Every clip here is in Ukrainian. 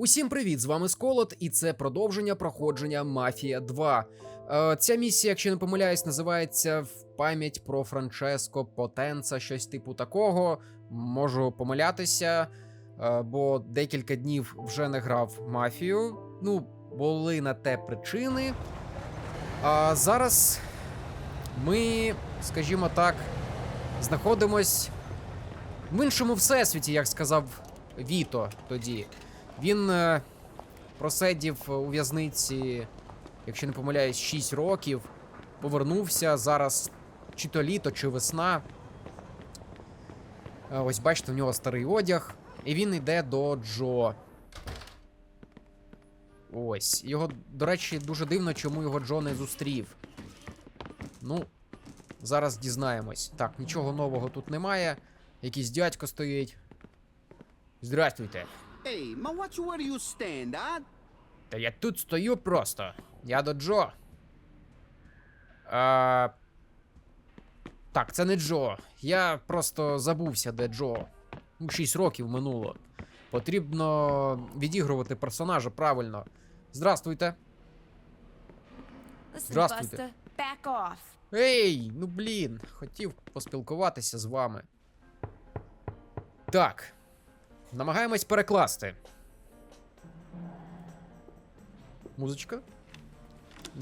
Усім привіт! З вами Сколот, і це продовження проходження Мафія 2. Е, ця місія, якщо не помиляюсь, називається В пам'ять про Франческо Потенца, щось типу такого. Можу помилятися, е, бо декілька днів вже не грав мафію. Ну, були на те причини. А зараз ми, скажімо так, знаходимось в іншому всесвіті, як сказав Віто тоді. Він е, просидів у в'язниці, якщо не помиляюсь, 6 років. Повернувся зараз чи то літо, чи весна. Е, ось бачите, в нього старий одяг. І він йде до Джо. Ось. Його, до речі, дуже дивно, чому його Джо не зустрів. Ну, зараз дізнаємось. Так, нічого нового тут немає. Якийсь дядько стоїть. Здрастуйте. Hey, ma, watch where you stand, huh? Та я тут стою просто. Я до Джо. А... Так, це не Джо. Я просто забувся, де Джо. Ну, 6 років минуло. Потрібно відігрувати персонажа правильно. Здравствуйте. Здравствуйте. Buster, back off. Ей, ну блін, хотів поспілкуватися з вами. Так. Намагаємось перекласти. Музичка.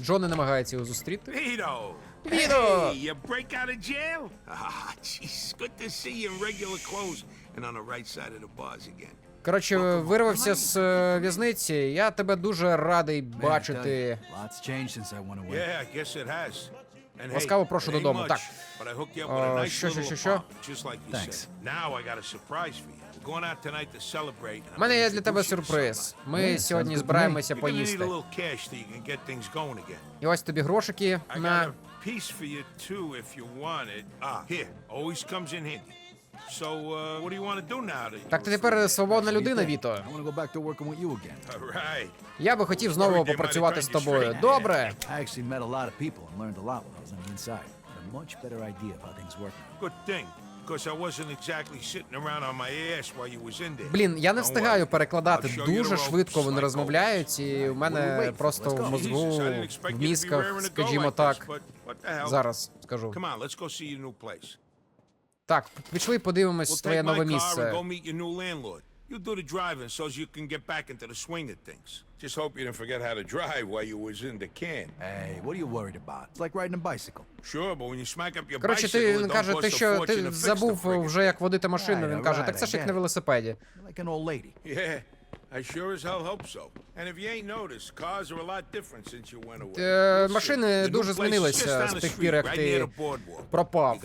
Джо не намагається його зустріти. Vito! Vito! Hey, you break out of jail? Ah, jeez, good to see you in regular clothes and on the right side of the bars again. Коротше, вирвався з е, в'язниці. Я тебе дуже радий Man, I tell бачити. you, Lots changed since I went away. Yeah, I guess it has. And Ласкаво hey, прошу it ain't додому. much, Так. But I hooked you up with a Е, nice що, що, little що, що? apartment, just like you Thanks. said. Now I got a surprise for you. У мене є для тебе сюрприз. Ми сьогодні збираємося поїсти. І ось тобі грошики на. a piece for you too if you want it. Ah, here, always comes in handy. So, uh, what do you want to do now? that Так ти тепер свободна людина? Віто. Я би хотів знову попрацювати з тобою. Добре. Good thing, Блін, я не встигаю перекладати. Дуже швидко вони розмовляють, і у мене просто в мозгу, в мізках, скажімо так. Зараз скажу. Так, пішли подивимось твоє нове місце. You do the driving so as you can get back into the swing of things. Just hope you didn't forget how to drive while you was in the can. Hey, what are you worried about? It's like riding a bicycle. Sure, but when you smack up your Коротше, bicycle, ти it він don't каже, cost ти a що fortune to ти fix the забув friggin' вже як водити машину. Right, Він каже, alright, так це ж I як get на it. велосипеді. Like an old lady. Yeah, I sure as hell hope so. And if you ain't noticed, cars are a lot different since you went away. Е, машини дуже змінилися з тих пір, як ти пропав.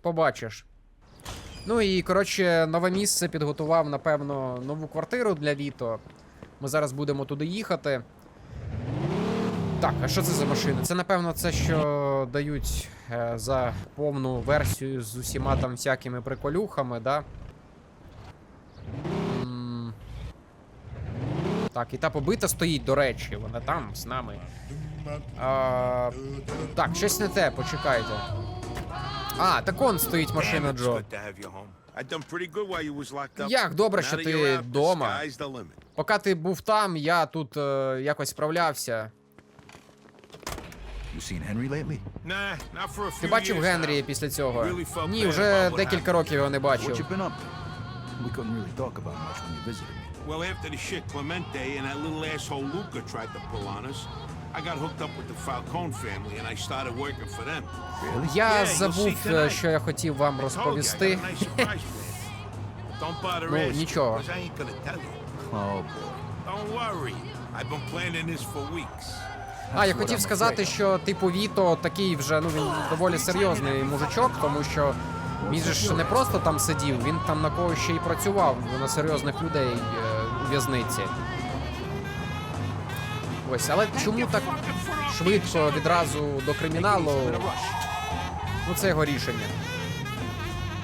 Побачиш. Ну і коротше, нове місце підготував, напевно, нову квартиру для Віто. Ми зараз будемо туди їхати. Так, а що це за машини? Це, напевно, це, що дають е, за повну версію з усіма там всякими приколюхами, да? Так, і та побита стоїть, до речі, вона там з нами. А, так, щось не те, почекайте. А, так он стоїть машина Джо. Як добре, що ти вдома. Поки ти був там, я тут е, якось справлявся. Ти бачив Генрі після цього? Ні, вже декілька років його не бачив. Well, after the shit Clemente and that little asshole Luca tried to pull on us, Я забув, е, що я хотів вам розповісти. Ну, нічого. Oh. А, я хотів сказати, що типу Віто такий вже ну він доволі серйозний мужичок, тому що він же ж не просто там сидів, він там на когось ще й працював на серйозних людей е, у в'язниці. Ось, але чому так швидко відразу до криміналу? Ну, це його рішення.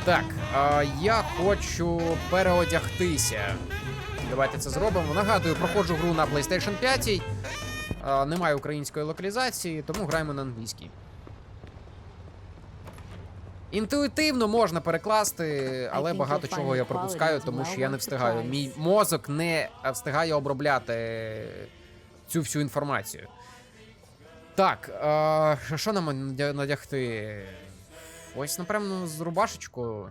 Так, а я хочу переодягтися. Давайте це зробимо. Нагадую, проходжу гру на PlayStation 5. А, немає української локалізації, тому граємо на англійській. Інтуїтивно можна перекласти, але багато чого я пропускаю, тому що я не встигаю. Мій мозок не встигає обробляти цю всю інформацію. Так, е, що нам надягти? Ось, напевно, з рубашечкою.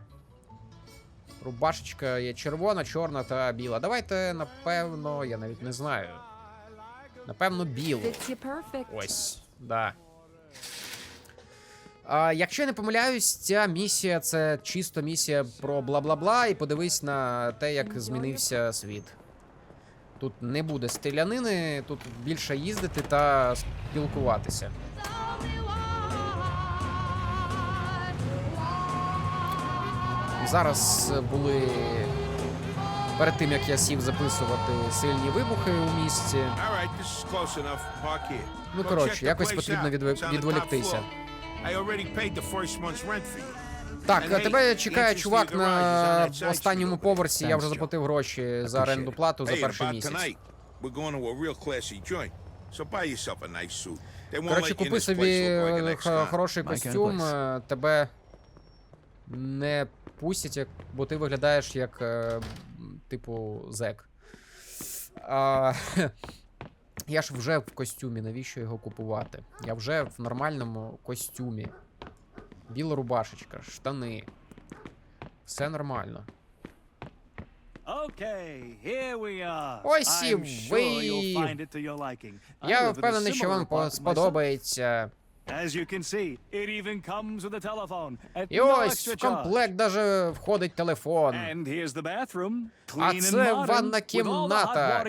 Рубашечка є червона, чорна та біла. Давайте, напевно, я навіть не знаю. Напевно, білу. Ось, да. А, якщо я не помиляюсь, ця місія це чисто місія про бла-бла-бла, і подивись на те, як змінився світ. Тут не буде стрілянини, тут більше їздити та спілкуватися. Зараз були. Перед тим як я сів записувати сильні вибухи у here. Ну, коротше, якось потрібно відволіктися. Так, тебе чекає чувак на останньому поверсі. Я вже заплатив гроші за оренду плату за перший місяць. Коротше, купи собі е, хороший костюм, е, тебе не пустять, як- бо ти виглядаєш як, е, типу, зек. А, я ж вже в костюмі, навіщо його купувати? Я вже в нормальному костюмі. Біла рубашечка, штани. Все нормально. Okay, here we are. Ось і ви. Я впевнений, що вам сподобається. І ось в комплект даже входить телефон. А це ванна кімната.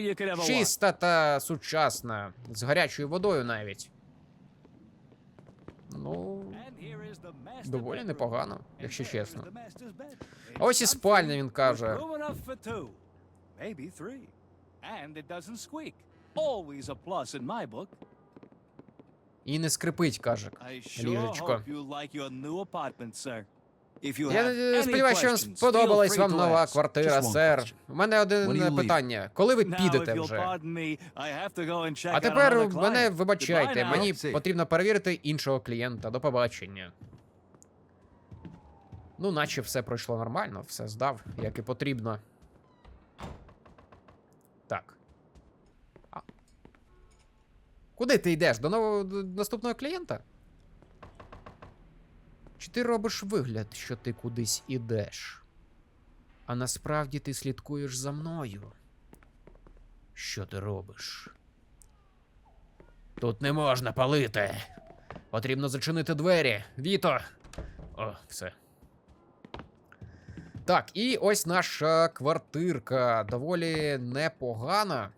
Чиста та сучасна. З гарячою водою навіть. Ну. And here is the master Доволі непогано, якщо чесно. А ось і спальня, він каже. І не скрипить, каже. Ліжечко. Я е, сподіваюся, що вам сподобалась вам нова квартира, сер. У мене один е, питання. Коли ви підете вже? А тепер мене вибачайте, мені потрібно перевірити іншого клієнта. До побачення. Ну, наче все пройшло нормально, все здав, як і потрібно. Так. А. Куди ти йдеш? До нового до наступного клієнта? Чи ти робиш вигляд, що ти кудись ідеш? А насправді ти слідкуєш за мною? Що ти робиш? Тут не можна палити. Потрібно зачинити двері. Віто. О, все. Так, і ось наша квартирка. Доволі непогана,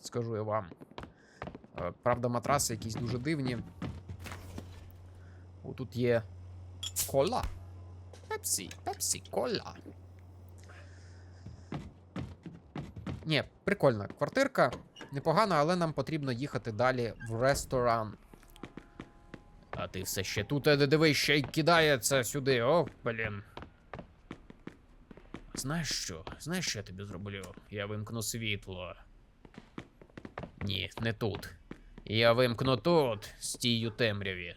скажу я вам. Е, Правда, матраси якісь дуже дивні. О, тут є кола. Пепсі, пепсі, кола. Ні, прикольна квартирка. Непогано, але нам потрібно їхати далі в ресторан. А ти все ще тут е, диви, ще й кидається сюди. О, блін. Знаєш що? Знаєш, що я тобі зроблю? Я вимкну світло. Ні, не тут. Я вимкну тут, стій у темряві.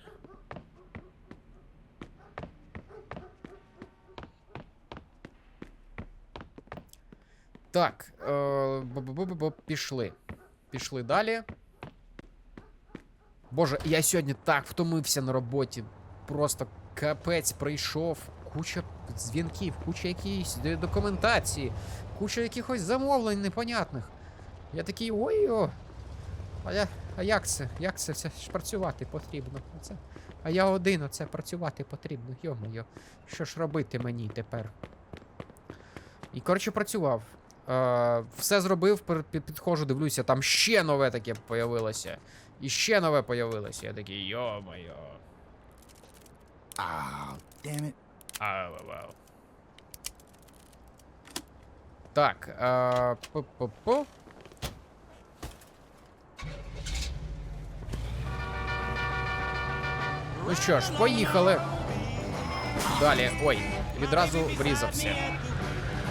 Так, е, пішли. Пішли далі. Боже, я сьогодні так втомився на роботі. Просто капець прийшов. Куча дзвінків, куча якісь документації, куча якихось замовлень непонятних. Я такий ой-о. А я. А як це? Як це все ж працювати потрібно? Оце. А я один оце працювати потрібно. Йо-моє. Що ж робити мені тепер? І коротше працював. Е, все зробив, підходжу, дивлюся, там ще нове таке появилося. І ще нове появилося. Я такий, йо-моє. Ah, damn it. Ау, вау. Так, е, пу-пу-пу. Ну що ж, поїхали. Далі. Ой, відразу врізався.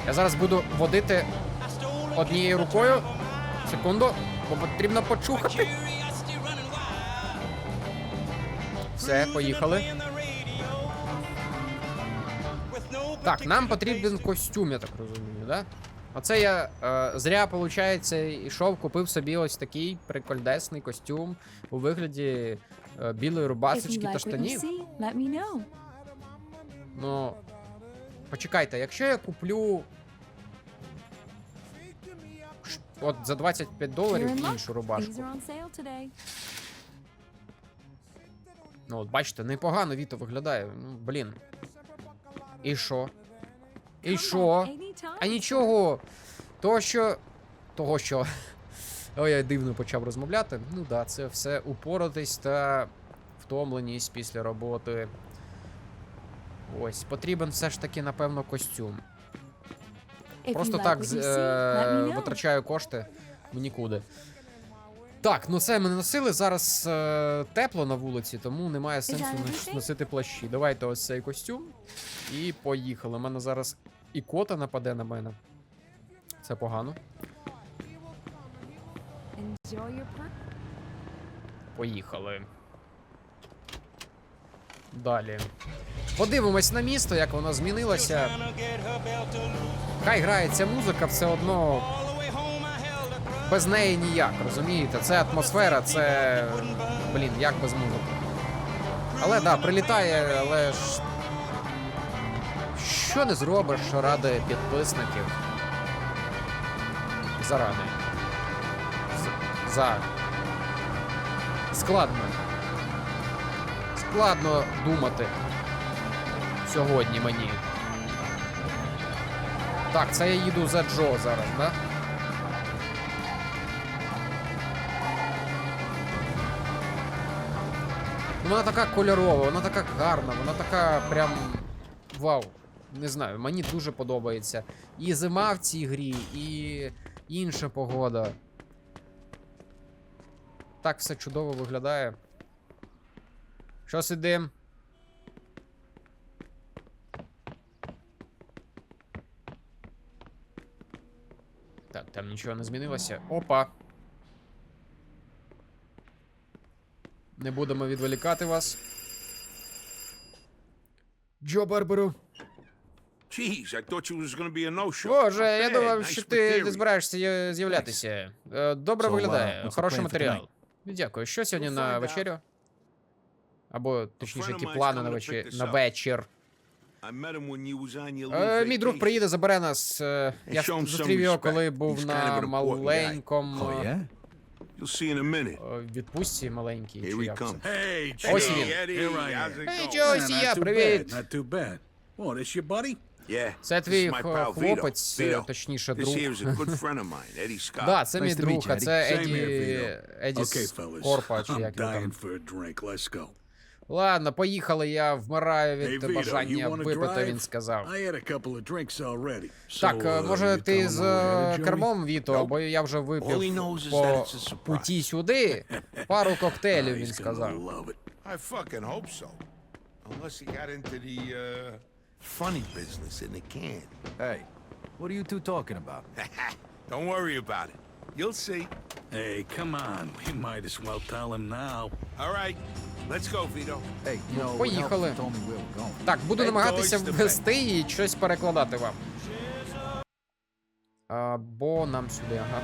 Я зараз буду водити однією рукою. Секунду, бо потрібно почухати. Все, поїхали. Так, нам потрібен костюм, я так розумію, да? Оце я е, зря, виходить, ішов, купив собі ось такий прикольдесний костюм у вигляді е, білої рубасочки та штанів. Ну. Почекайте, якщо я куплю. От за 25 доларів іншу рубашку. Ну, от бачите, непогано Віто виглядає. Ну, блін. І що? І що? А нічого. Того, що. Того, що. Ой, я дивно почав розмовляти. Ну да, це все упоратись та втомленість після роботи. Ось, потрібен все ж таки, напевно, костюм. Просто так е, витрачаю кошти в нікуди. Так, ну це ми не носили. Зараз е, тепло на вулиці, тому немає сенсу нос- носити плащі. Давайте ось цей костюм. І поїхали. У мене зараз і кота нападе на мене. Це погано. Enjoy your per- Поїхали. Далі. Подивимось на місто, як воно змінилося. Хай грається музика, все одно. Без неї ніяк, розумієте? Це атмосфера, це. Блін, як без музики. Але да, прилітає, але ж. Що не зробиш ради підписників? Заради. За. Складно. Складно думати. Сьогодні мені. Так, це я їду за Джо зараз, да? Вона така кольорова, вона така гарна, вона така прям. Вау. Не знаю, мені дуже подобається. І зима в цій грі, і інша погода. Так все чудово виглядає. Що сидим? Так, там нічого не змінилося. Опа. Не будемо відволікати вас. Джо Барберу. Jeez, I thought you was gonna be a no-show. Боже, я думав, nice що ти не збираєшся з'являтися. Е, Добре So, виглядає, хороший матеріал. Дякую. Що сьогодні We'll на вечерю? Або точніше, які плани на вечір. На вечір. Е, Мій друг приїде, забере нас. е, Я зустрів його, коли був на маленькому Oh, yeah? You'll see in a minute. е, відпустці маленькій. Here чи he як це? comes. Hey, Ось Joe. він. Eddie, Here I how's am. it Hey, going? Joe. Yeah, Ось not я, too привіт. bad, Not too bad. What, this your buddy? Yeah, Це this твій is my х- pal Vito. хлопець, е, Vito. точніше, This друг. here is a good friend of mine, Eddie Scott. Да, це Nice мій to meet друг, you, а це Same Еді, here, Еді Okay, з fellas. Корпа, чи I'm як його dying там. for a drink. Let's go. Ладно, поїхали, я вмираю Hey, від Vito, бажання випити, він сказав. Так, So, е, uh, може ти з е, кермом, Віто, Nope. або я вже випив по путі сюди пару Ah, коктейлів, він сказав. I fucking hope so. Unless he got into the, uh, funny business in the can. Hey, what are you two talking about? Don't worry about it. You'll see. Hey, come on. We might as well tell him now. All right, let's go, Vito. Hey, you know, it would help поїхали. if you told me where we're going. Так, буду Hey, намагатися the ввести і щось перекладати вам. Або нам сюди, ага.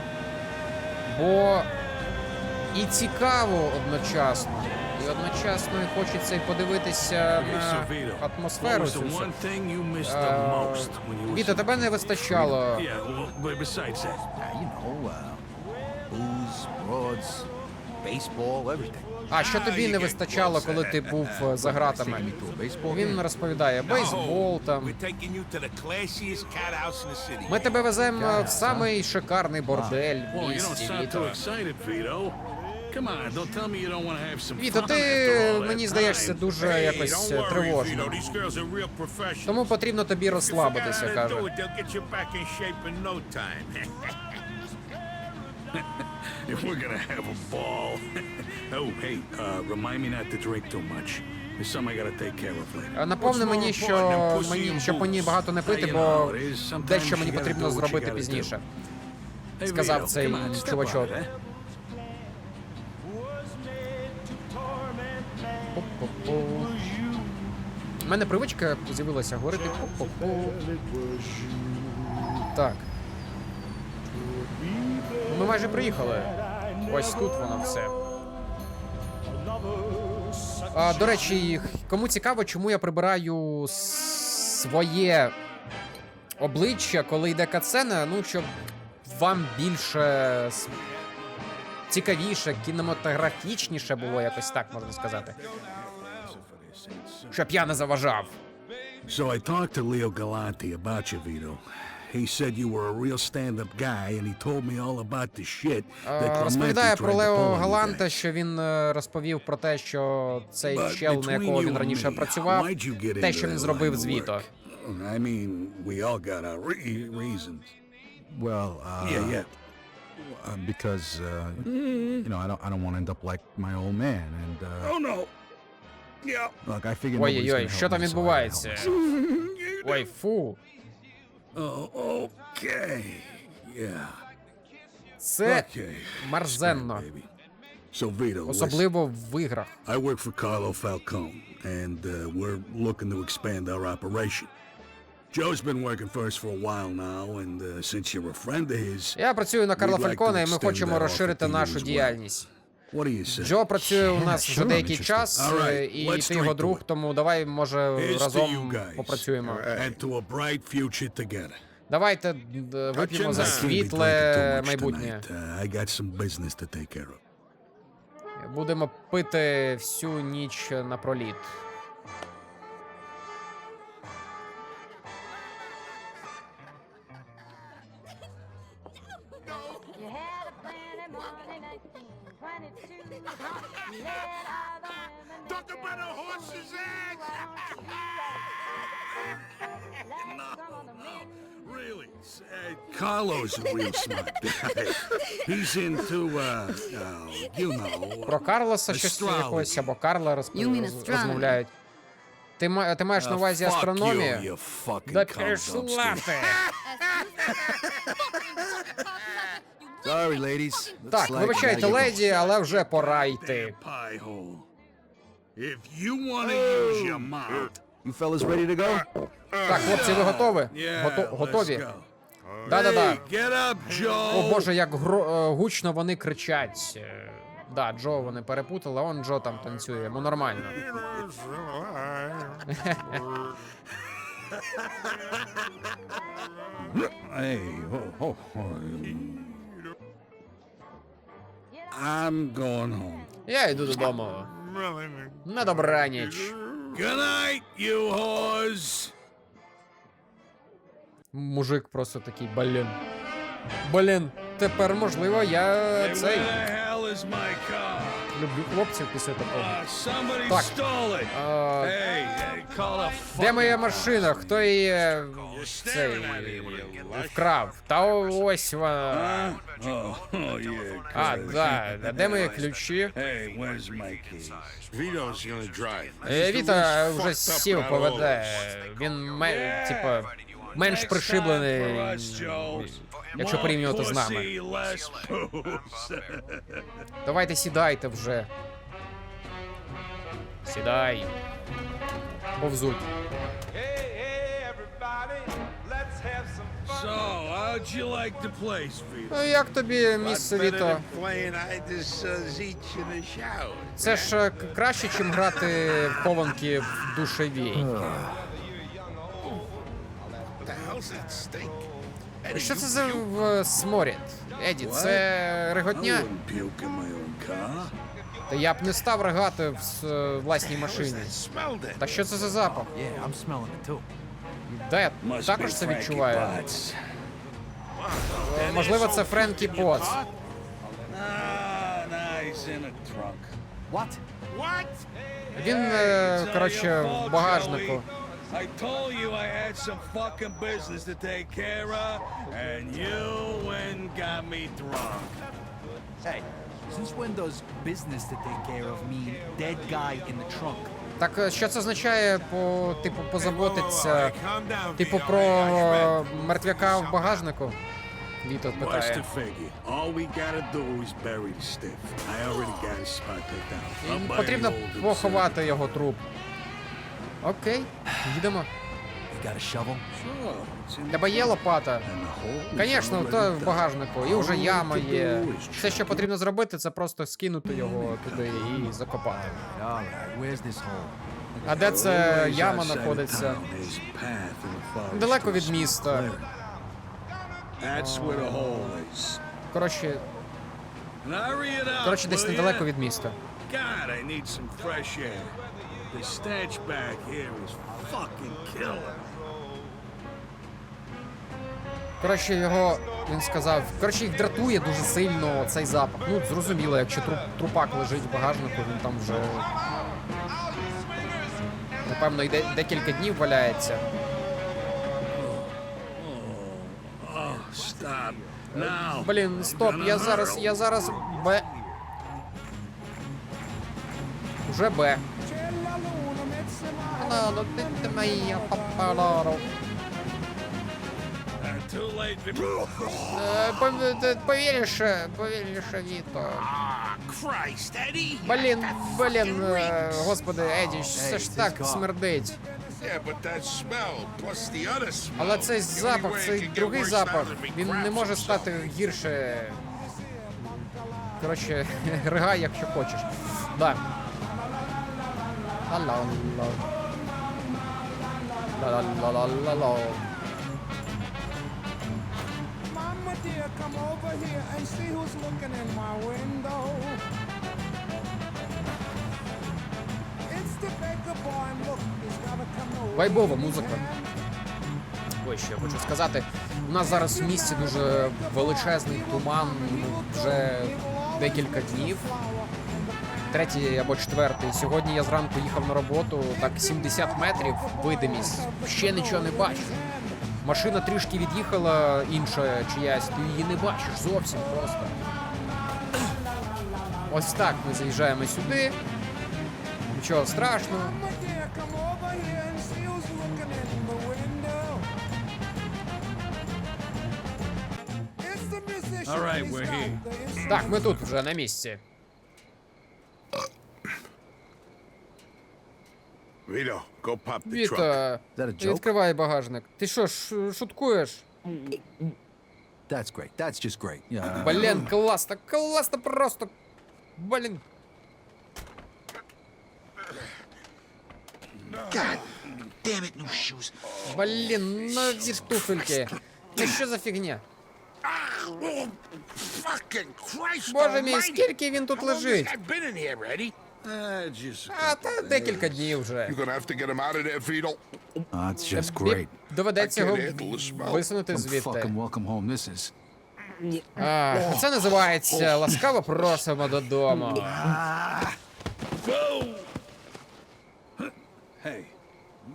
Бо і цікаво одночасно. І одночасно і хочеться і подивитися Okay, so, на Vito, what атмосферу. was цю the всю. one thing you missed Е, the most when you Віто, was... тебе не вистачало. Yeah, well, but besides that. Ah, you know, uh, А що тобі не вистачало, коли ти був е, за гратами? Він розповідає, бейсбол там. Ми тебе веземо е, в самий шикарний бордель в місті, Віто. ти мені здаєшся дуже якось е, professionals. Тому потрібно тобі розслабитися, каже. We're gonna have a ball. oh, hey, uh, remind me not to drink too much. There's something I gotta take care of later. Е, Наповни What's more мені, що мені, щоб мені багато не пити, бо дещо мені потрібно зробити пізніше. Сказав цей чувачок. У мене привичка з'явилася говорити. Так. Ми майже приїхали. Ось тут воно все. А, до речі, кому цікаво, чому я прибираю своє обличчя, коли йде катсцена, ну, щоб вам більше цікавіше, кінематографічніше було, якось так можна сказати. Щоб я не заважав. So I talked to Leo Galante about you, Vito. He said you were a real stand-up guy, and he told me all about the shit that Е, Розповідає про Лео pull on you Галанта, що він е, розповів про те, що цей чел, на якого він раніше працював, те, що він зробив з Віто. I mean, we all got our re- reasons. Well, uh, yeah, yeah. uh, because uh, you know I don't I don't want to end up like my old man. And uh, Oh no. Yeah. look, I figure nobody's Ой-ой-ой, що там відбувається? Ой, фу. Oh. Yeah. Це listen. Особливо в іграх. I work for Carlo Falcone, and uh, we're looking to expand our operation. Joe's been working for us for a while now, and uh, since you're a friend of his, Я працюю на Карла Фалькона, і ми хочемо розширити нашу діяльність. Джо працює у нас вже деякий час, і ти його друг, тому давай, може, разом попрацюємо. Давайте е, вип'ємо за світле майбутнє. Будемо пити всю ніч напроліт. You? 22. Talk about a horse's ass! no, no, really. Uh, Carlos a real smart guy. He's into, uh, uh, you know, Про Карлоса щось Astrology. якось або Карла розп- You mean roz- astronomy. розмовляють. Ти, ма- ти маєш на увазі астрономію? you, you fucking Да cum пішла dumpster. ти! Sorry, ladies. Так, like вибачайте, леді, але вже пора йти. If you want to use your mouth. You fellas ready to go? Так, хлопці, ви готові? Гото- готові? Да-да-да. О боже, як гро- е, гучно вони кричать. Е, Да, Джо вони перепутали, а он Джо там танцює, йому нормально. Oh, oh, oh. I'm going home. Я йду додому. На добраніч. Good night, you whores. Мужик просто такий, блін. Блін, тепер можливо я цей люблю хлопців після такого. Так. А, де моя машина? Хто її е, цей вкрав? Та ось вона. Oh, oh. А, да. Де мої ключі? Е, Віта вже сів поведе. Він типа, менш пришиблений, якщо порівнювати з нами. Давайте сідайте вже. Сідай. Повзуть. Ну як тобі місце Віто? Це ж е, краще, чим грати в хованки в душевій. Що це за в- сморід? Еді, це реготня? Та я б не став ригати в е, власній машині. Та що це за запах? Да, я також це відчуваю. Е, Можливо, це Френкі Потс. Він, е, коротше, в багажнику. I told you I had some fucking business to take care of, and you went and got me drunk. Hey, since when does business to take care of mean dead guy in the trunk? Так е, що це означає по типу позаботиться? Типу про е, мертвяка в багажнику? Віто питає. the Потрібно поховати його труп. Окей, їдемо. Тебе є лопата? Звісно, то в багажнику. І вже яма є. Все, що потрібно зробити, це просто скинути його туди і закопати. А де це яма знаходиться? Далеко від міста. Коротше, коротше, десь недалеко від міста. God, I need some fresh air. The stench back here is fucking killer. Коротше, його він сказав. Коротше, їх дратує дуже сильно цей запах. Ну, зрозуміло, якщо труп, трупак лежить в багажнику, він там вже. Напевно, і де, декілька днів валяється. Блін, стоп, я зараз, я зараз Б. повільніше, Віто. Ah, Christ, Eddie! Блін, блін, е, господи, Еді, це ж так смердить. Але цей запах, цей другий запах, він не може стати гірше. Коротше, ригай, якщо хочеш. Да. Ла-ла-ла. Ла-ла-ла-ла-ла-ла. Mama dear, come over here and see who's looking in my window. It's the baker boy, look, he's got a canoe. Вайбова музика. Ось що я хочу сказати. У нас зараз в місті дуже величезний туман ну, вже декілька днів. Третій або четвертий. Сьогодні я зранку їхав на роботу, так 70 метрів видимість. Ще нічого не бачу. Машина трішки від'їхала, інша чиясь, ти її не бачиш зовсім просто. Ось так ми заїжджаємо сюди. Нічого страшного. All right, we're here. Так, ми тут вже на місці. Vito, go pop the truck. Віта, Is that a joke? відкривай багажник. Ти що, ш- шуткуєш? That's great. That's just great. Yeah. Блін, класно, класно просто. Блін. Damn it, new shoes. Блін, ну ці ж туфельки. Ну що за фігня? Fucking Christ Боже мій, almighty! скільки він тут How long has лежить? Uh, А, та декілька днів вже. Oh, just great. Доведеться його висунути звідти. fucking welcome home this is. А, це називається ласкаво просимо додому. Hey,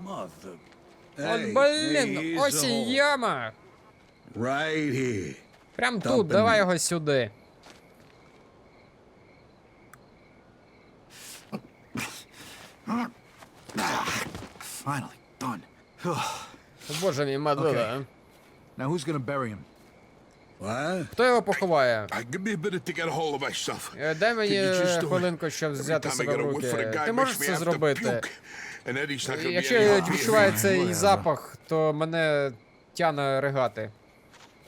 mother. От блін, ось і яма. Right here. Прям тут, давай його сюди. Боже мій мадула. Now who's gonna bury him? What? Хто його поховає? Uh, give me a minute to get a hold of myself. Е, Дай мені Can you just do it? хвилинку, щоб взяти себе в руки. guy, Ти можеш це зробити? Якщо я відчуваю цей запах, то мене тяне ригати.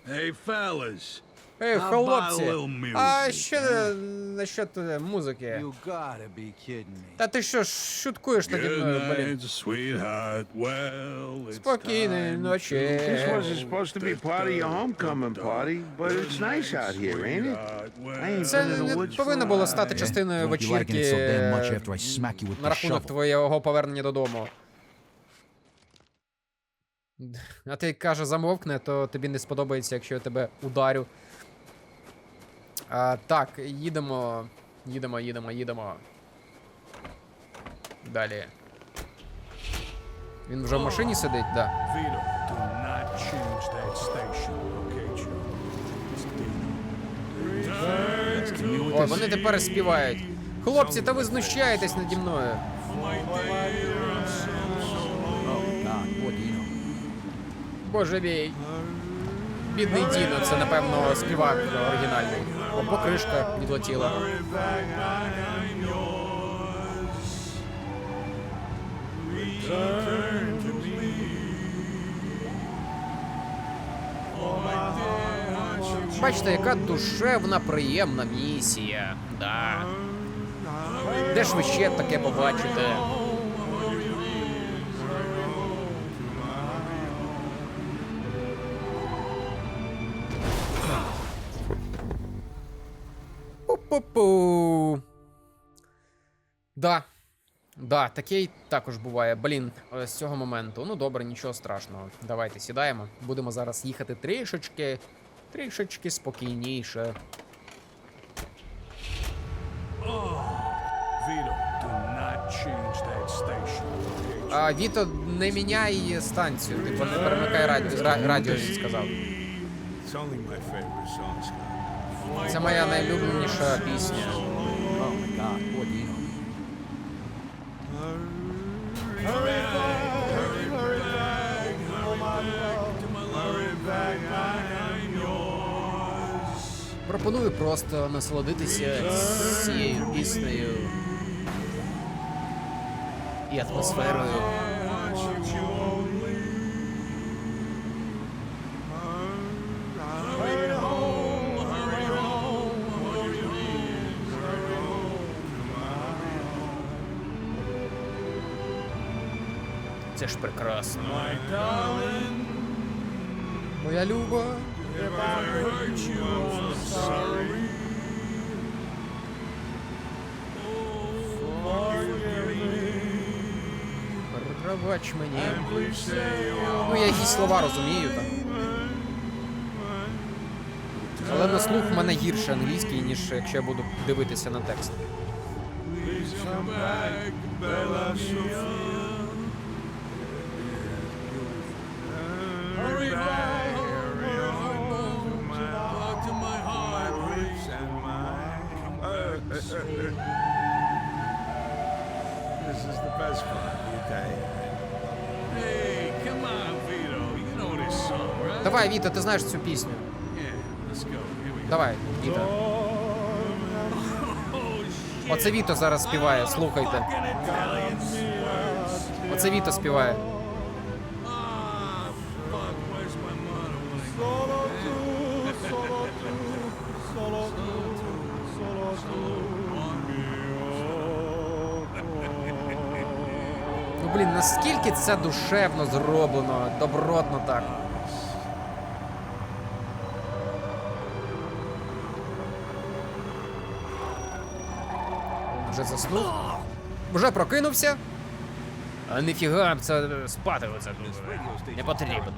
Hey, fellas. Ей, хлопці, а що насчет е, музики? Та ти що, шуткуєш Good мною, блін? Спокійної ночі. This wasn't supposed to be part of your homecoming party, but it's nice out here, ain't it? Це не повинно було стати частиною вечірки е, на рахунок твого повернення додому. А ти каже, замовкне, то тобі не сподобається, якщо я тебе ударю. А, так, їдемо. Їдемо, їдемо, їдемо. Далі. Він вже в машині сидить, да. Okay, Joe? О, вони тепер співають. Хлопці, та ви знущаєтесь наді мною. Боже мій. Бідний Діно, це напевно співак оригінальний. Покришка відлетіла. Бачите, яка душевна, приємна місія. Да. Де ж ви ще таке побачите? Да. Да, таке також буває. Блін, е, з цього моменту. Ну добре, нічого страшного. Давайте сідаємо. Будемо зараз їхати трішечки, трішечки спокійніше. А Віто, не міняй станцію, типу не перемикай радіо, ра- радіо сказав. It's only my favorite song, Scott. Це моя найулюбленіша пісня. Oh my God, poor yours. Пропоную просто насолодитися цією піснею і атмосферою. Це ж прекрасно. Моя люба. Пробач мені. Ну, я якісь слова розумію там. Але на слух в мене гірше англійський, ніж якщо я буду дивитися на текст. This is the best part, the Italian. Hey, come on, Vito. You know this song, right? Давай, Віта, ти знаєш цю пісню. Yeah, let's go. Here we go. Давай, Віта. Оце Віто зараз співає, слухайте. Оце Віто співає. Наскільки це душевно зроблено, добротно так. Вже заснув? Вже прокинувся? А ніфіга, це спати оце дуже. Не потрібно.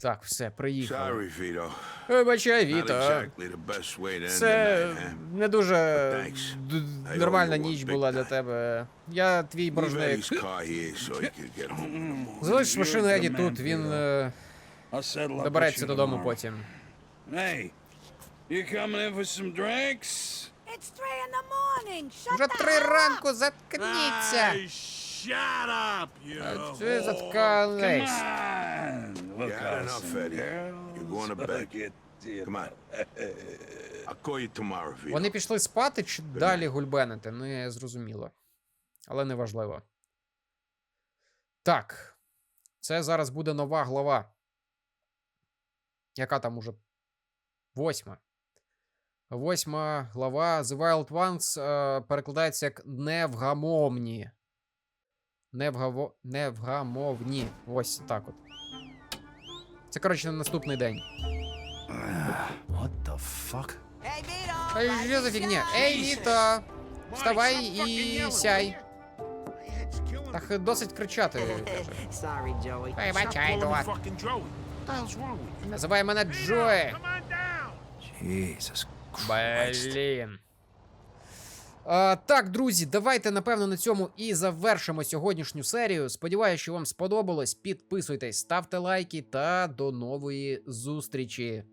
Так, все, приїхали. Sorry, Vito. Вибачай, Віто. exactly the best way to end the Це не дуже нормальна ніч була для тебе. Я твій боржник. Eddie's car here so he can get home in the morning. Залиш машину Еді тут, він е, добереться додому потім. Hey, you coming in for some drinks? It's three in the morning. Shut Вже the три ранку, заткніться. Shut up, you. А look You had enough, Eddie. You're going to bed. Come on. I'll call you tomorrow, Vito. Вони пішли спати чи далі гульбенити, ну я зрозуміло. Але не важливо. Так. Це зараз буде нова глава. Яка там уже? Восьма. Восьма глава The Wild Ones е, перекладається як невгамовні. Невгаво... Невгамовні. Ось так от. Це, коротше, на наступний день. What the fuck? Rise що за фігня? Ей, Віто! Вставай і сяй. Так досить кричати. Вибачай, you? Називай мене Джоє. Jesus Блін. А, так, друзі, давайте напевно на цьому і завершимо сьогоднішню серію. Сподіваюся, що вам сподобалось. Підписуйтесь, ставте лайки та до нової зустрічі.